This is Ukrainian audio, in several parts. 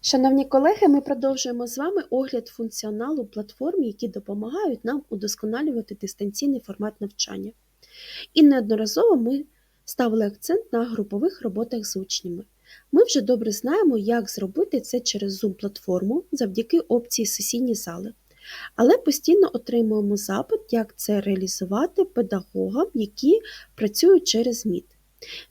Шановні колеги, ми продовжуємо з вами огляд функціоналу платформ, які допомагають нам удосконалювати дистанційний формат навчання. І неодноразово ми ставили акцент на групових роботах з учнями. Ми вже добре знаємо, як зробити це через Zoom-платформу завдяки опції сесійні зали. Але постійно отримуємо запит, як це реалізувати педагогам, які працюють через Meet.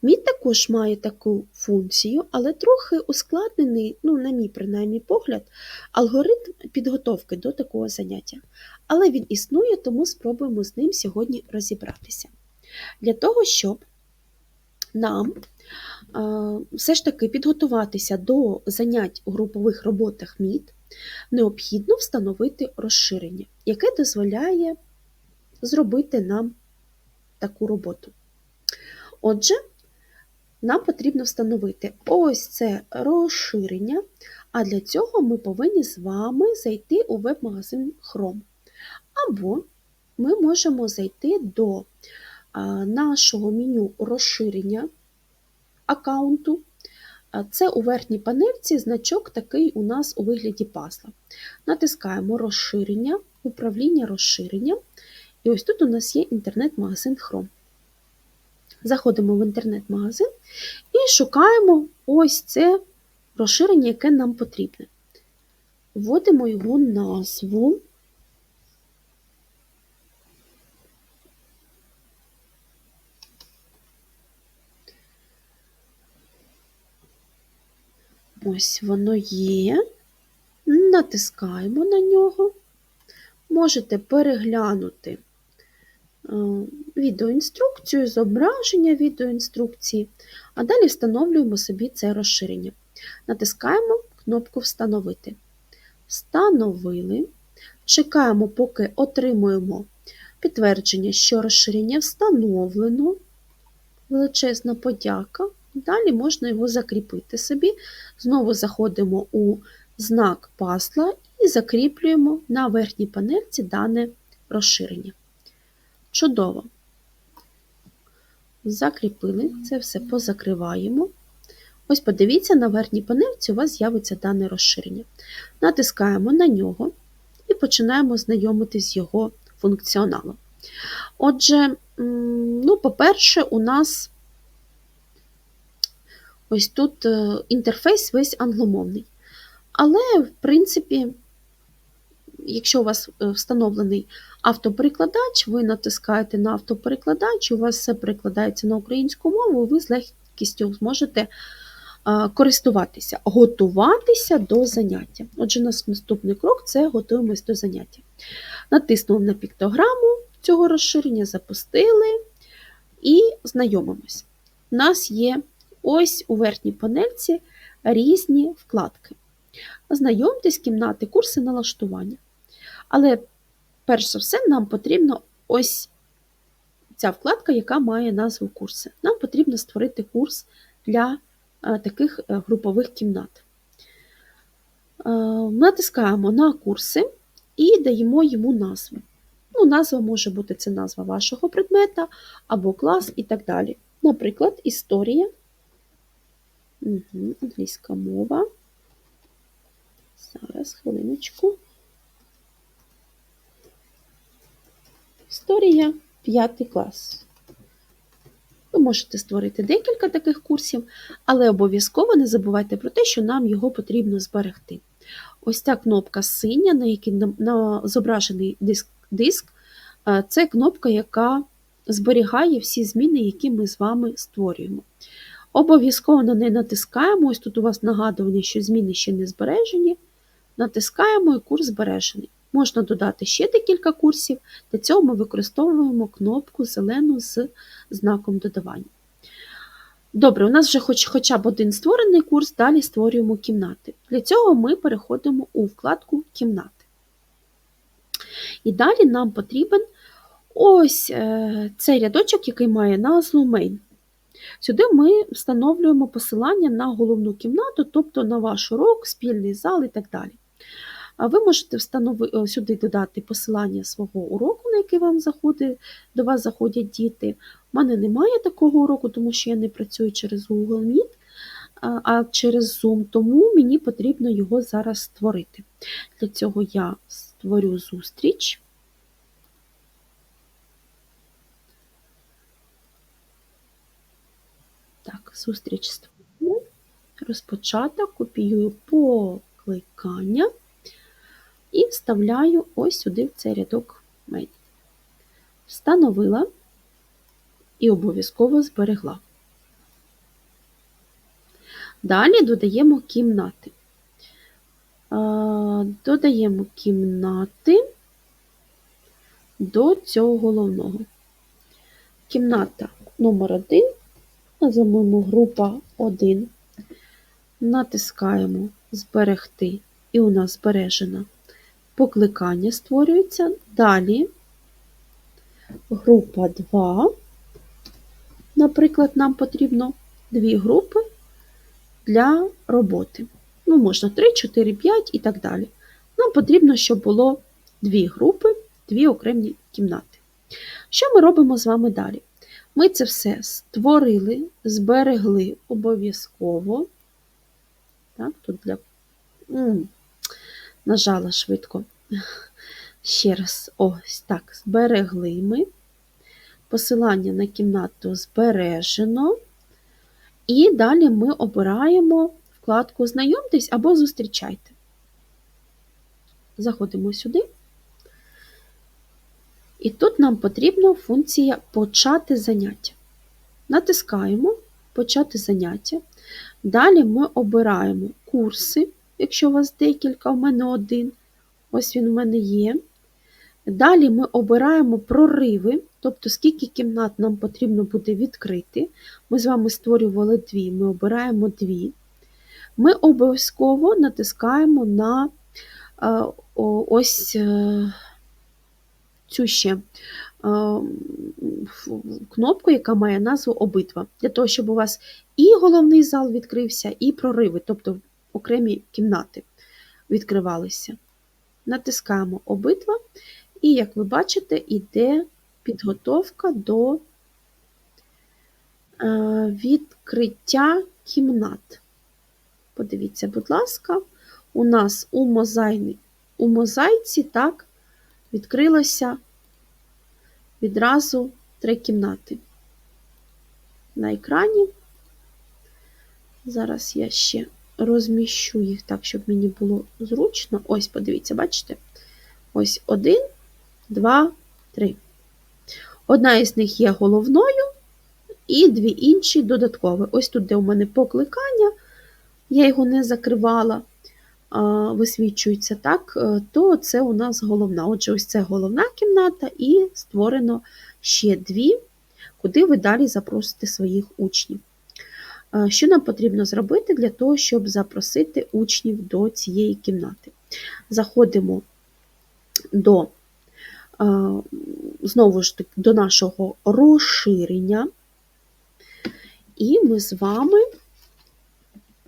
Meet також має таку функцію, але трохи ускладнений, ну, на мій принаймні погляд, алгоритм підготовки до такого заняття. Але він існує, тому спробуємо з ним сьогодні розібратися. Для того, щоб нам е, все ж таки підготуватися до занять у групових роботах Meet, необхідно встановити розширення, яке дозволяє зробити нам таку роботу. Отже, нам потрібно встановити ось це розширення, а для цього ми повинні з вами зайти у веб-магазин Chrome. Або ми можемо зайти до нашого меню розширення аккаунту. Це у верхній панельці значок такий у нас у вигляді пасла. Натискаємо розширення, управління розширення. І ось тут у нас є інтернет-магазин Chrome. Заходимо в інтернет-магазин і шукаємо ось це розширення, яке нам потрібне. Вводимо його назву. Ось воно є. Натискаємо на нього. Можете переглянути Е, відеоінструкцію, зображення відеоінструкції, а далі встановлюємо собі це розширення. Натискаємо кнопку Встановити. Встановили. Чекаємо, поки отримуємо підтвердження, що розширення встановлено. Величезна подяка. Далі можна його закріпити собі. Знову заходимо у знак пасла і закріплюємо на верхній панельці дане розширення. Чудово. Закріпили, це все позакриваємо. Ось подивіться, на верхній панельці у вас з'явиться дане розширення. Натискаємо на нього і починаємо знайомитись з його функціоналом. Отже, ну, по-перше, у нас ось тут е, інтерфейс весь англомовний. Але, в принципі, якщо у вас е, встановлений автоперекладач, ви натискаєте на автоперекладач, у вас все перекладається на українську мову, ви з легкістю зможете користуватися, готуватися до заняття. Отже, у нас наступний крок це готуємось до заняття. Натиснули на піктограму цього розширення, запустили і знайомимось. У нас є ось у верхній панельці різні вкладки. Знайомтесь, кімнати, курси налаштування. Але, перш за все, нам потрібно ось ця вкладка, яка має назву курси. Нам потрібно створити курс для е, таких е, групових кімнат. Е, натискаємо на курси і даємо йому назву. Ну, Назва може бути це назва вашого предмета або клас і так далі. Наприклад, історія, Угу, англійська мова. Зараз, хвилиночку. Історія 5 клас. Ви можете створити декілька таких курсів, але обов'язково не забувайте про те, що нам його потрібно зберегти. Ось ця кнопка синя, на якій зображений диск, диск, це кнопка, яка зберігає всі зміни, які ми з вами створюємо. Обов'язково на неї натискаємо. Ось тут у вас нагадування, що зміни ще не збережені. Натискаємо і курс збережений. Можна додати ще декілька курсів, для цього ми використовуємо кнопку зелену з знаком додавання. Добре, у нас вже хоч, хоча б один створений курс, далі створюємо кімнати. Для цього ми переходимо у вкладку Кімнати. І далі нам потрібен ось е, цей рядочок, який має назву Main. Сюди ми встановлюємо посилання на головну кімнату, тобто на ваш урок, спільний зал і так далі. Ви можете встановити е, сюди додати посилання свого уроку, на який вам заходить, до вас заходять діти. У мене немає такого уроку, тому що я не працюю через Google Meet. а через Zoom, тому мені потрібно його зараз створити. Для цього я створю зустріч. Так, зустріч створюємо. Розпочаток, копіюю покликання і вставляю ось сюди в цей рядок медіа. Встановила і обов'язково зберегла. Далі додаємо кімнати. Додаємо кімнати до цього головного. Кімната номер 1 називаємо група 1, натискаємо Зберегти, і у нас збережено покликання створюється. Далі група 2, наприклад, нам потрібно дві групи для роботи. Ну, можна 3, 4, 5 і так далі. Нам потрібно, щоб було дві групи, дві окремі кімнати. Що ми робимо з вами далі? Ми це все створили, зберегли обов'язково. Так, тут для нажала швидко. Ще раз, ось так, зберегли ми. Посилання на кімнату збережено. І далі ми обираємо вкладку Знайомтесь або зустрічайте. Заходимо сюди. І тут нам потрібна функція Почати заняття. Натискаємо Почати заняття. Далі ми обираємо курси, якщо у вас декілька, у мене один. Ось він у мене є. Далі ми обираємо прориви, тобто скільки кімнат нам потрібно буде відкрити. Ми з вами створювали дві, ми обираємо дві. Ми обов'язково натискаємо на е, ось е, цю ще е, кнопку, яка має назву обидва, для того, щоб у вас і головний зал відкрився, і прориви, тобто окремі кімнати відкривалися. Натискаємо обидва, і, як ви бачите, йде підготовка до е, відкриття кімнат. Подивіться, будь ласка, у нас у мозайні, у мозаїці так, відкрилося відразу три кімнати. На екрані. Зараз я ще розміщу їх так, щоб мені було зручно. Ось, подивіться, бачите? Ось один, два, три. Одна із них є головною, і дві інші додаткові. Ось тут, де у мене покликання, я його не закривала, висвічується так, е, то це у нас головна. Отже, ось це головна кімната, і створено ще дві, куди ви далі запросите своїх учнів. Е, що нам потрібно зробити для того, щоб запросити учнів до цієї кімнати? Заходимо до, е, знову ж таки, до нашого розширення, і ми з вами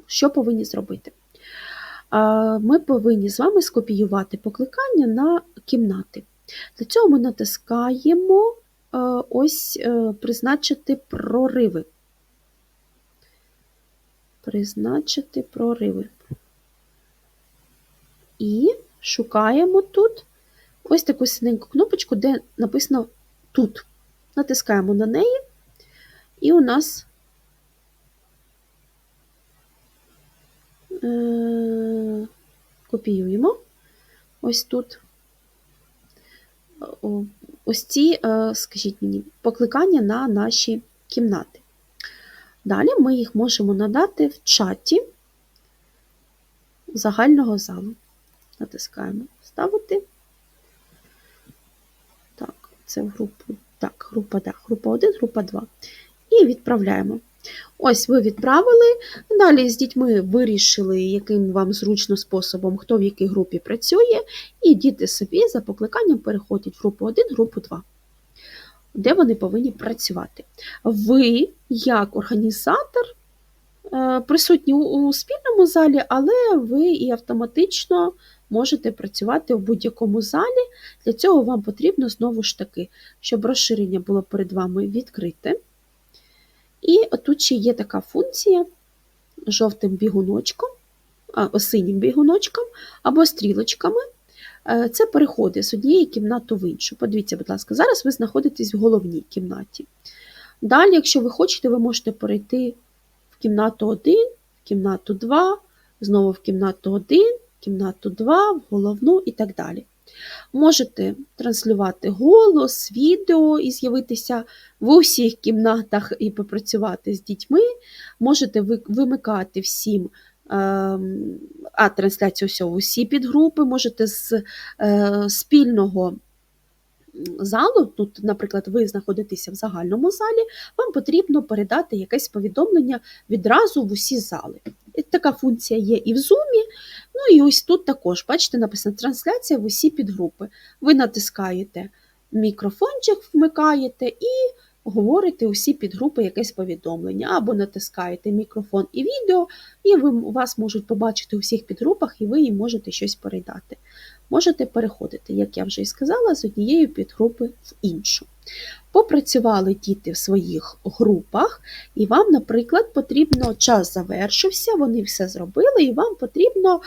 що повинні зробити? Е, ми повинні з вами скопіювати покликання на кімнати. Для цього ми натискаємо ось призначити прориви призначити прориви. І шукаємо тут ось таку синеньку кнопочку, де написано тут. Натискаємо на неї, і у нас е копіюємо ось тут ось ці, е скажіть мені, покликання на наші кімнати. Далі ми їх можемо надати в чаті загального залу. Натискаємо Вставити. Так, це в групу. Так, група да, група 1, група 2. І відправляємо. Ось ви відправили. Далі з дітьми вирішили, яким вам зручно способом, хто в якій групі працює, і діти собі за покликанням переходять в групу 1, групу 2 де вони повинні працювати. Ви, як організатор, е, присутні у спільному залі, але ви і автоматично можете працювати в будь-якому залі. Для цього вам потрібно знову ж таки, щоб розширення було перед вами відкрите. І тут ще є така функція, жовтим бігуночком, а, синім бігуночком або стрілочками. Е, Це переходи з однієї кімнати в іншу. Подивіться, будь ласка, зараз ви знаходитесь в головній кімнаті. Далі, якщо ви хочете, ви можете перейти в кімнату 1, в кімнату 2, знову в кімнату 1, в кімнату 2, в головну і так далі. Можете транслювати голос, відео і з'явитися в усіх кімнатах і попрацювати з дітьми. Можете вимикати всім а, трансляцію всього, усі підгрупи, можете з е, спільного залу, тут, наприклад, ви знаходитеся в загальному залі, вам потрібно передати якесь повідомлення відразу в усі зали. І Така функція є і в Zoom, ну і ось тут також, бачите, написано трансляція в усі підгрупи. Ви натискаєте мікрофончик, вмикаєте і говорите усі підгрупи якесь повідомлення, або натискаєте мікрофон і відео, і ви, вас можуть побачити у всіх підгрупах, і ви їм можете щось передати. Можете переходити, як я вже і сказала, з однієї підгрупи в іншу. Попрацювали діти в своїх групах, і вам, наприклад, потрібно час завершився, вони все зробили, і вам потрібно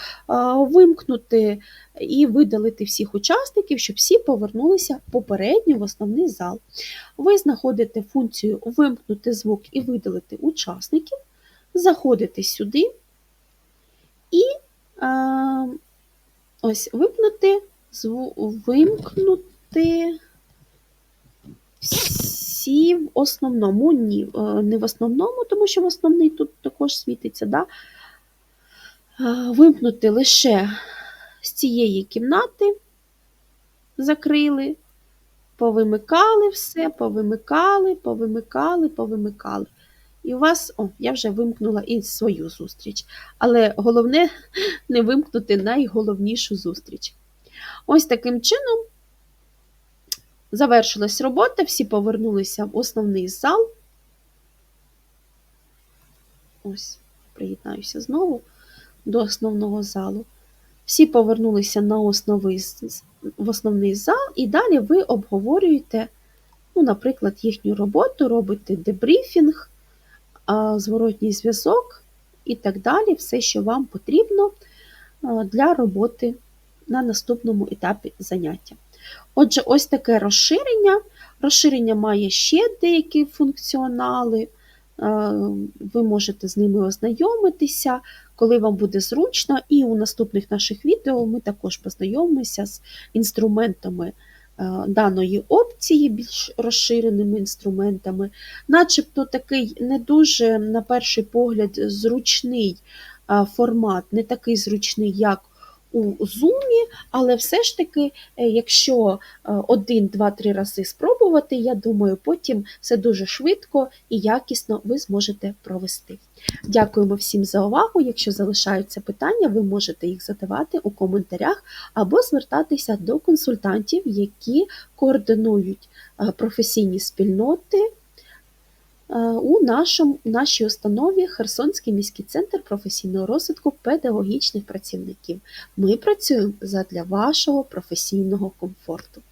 вимкнути і видалити всіх учасників, щоб всі повернулися попередньо в основний зал. Ви знаходите функцію вимкнути звук і видалити учасників, заходите сюди і ось вимкнути, вимкнути всі в основному, ні, е, не в основному, тому що в основний тут також світиться. Да? Е, Вимкнути лише з цієї кімнати, закрили, повимикали все, повимикали, повимикали, повимикали. І у вас, о, я вже вимкнула і свою зустріч. Але головне не вимкнути найголовнішу зустріч. Ось таким чином завершилась робота, всі повернулися в основний зал. Ось, приєднаюся знову до основного залу. Всі повернулися на основний, в основний зал, і далі ви обговорюєте, ну, наприклад, їхню роботу, робите дебрифінг, зворотній зв'язок і так далі, все, що вам потрібно для роботи на наступному етапі заняття. Отже, ось таке розширення. Розширення має ще деякі функціонали, ви можете з ними ознайомитися, коли вам буде зручно, і у наступних наших відео ми також познайомимося з інструментами даної опції, більш розширеними інструментами, начебто такий не дуже, на перший погляд, зручний формат, не такий зручний, як у Zoom, але все ж таки, е, якщо один, два, три рази спробувати, я думаю, потім все дуже швидко і якісно ви зможете провести. Дякуємо всім за увагу. Якщо залишаються питання, ви можете їх задавати у коментарях або звертатися до консультантів, які координують професійні спільноти у нашому, нашій установі Херсонський міський центр професійного розвитку педагогічних працівників. Ми працюємо задля вашого професійного комфорту.